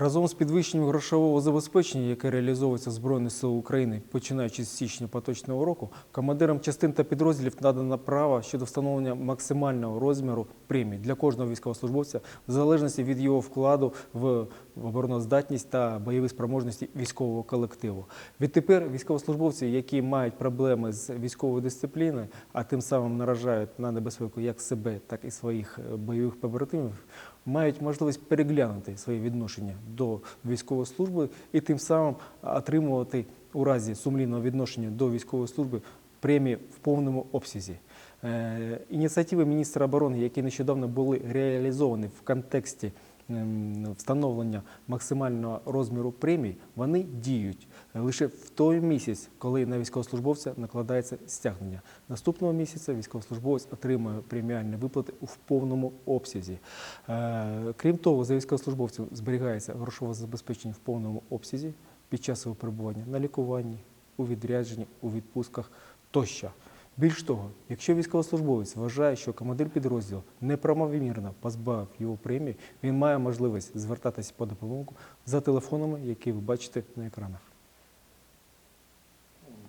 Разом з підвищенням грошового забезпечення, яке реалізовується Збройними Силами України, починаючи з січня поточного року, командирам частин та підрозділів надано право щодо встановлення максимального розміру премій для кожного військовослужбовця в залежності від його вкладу в обороноздатність та бойові спроможності військового колективу. Відтепер військовослужбовці, які мають проблеми з військовою дисципліною, а тим самим наражають на небезпеку як себе, так і своїх е, бойових побратимів, мають можливість переглянути своє відношення до військової служби і тим самим отримувати у разі сумлінного відношення до військової служби премії в повному обсязі. Е, Ініціативи міністра оборони, які нещодавно були реалізовані в контексті встановлення максимального розміру премій, вони діють лише в той місяць, коли на військовослужбовця накладається стягнення. Наступного місяця військовослужбовець отримує преміальні виплати у повному обсязі. Е, Крім того, за військовослужбовцем зберігається грошове забезпечення в повному обсязі під час його перебування на лікуванні, у відрядженні, у відпустках тощо. Більш того, якщо військовослужбовець вважає, що командир підрозділу неправомірно позбавив його премії, він має можливість звертатися по допомогу за телефонами, які ви бачите на екранах.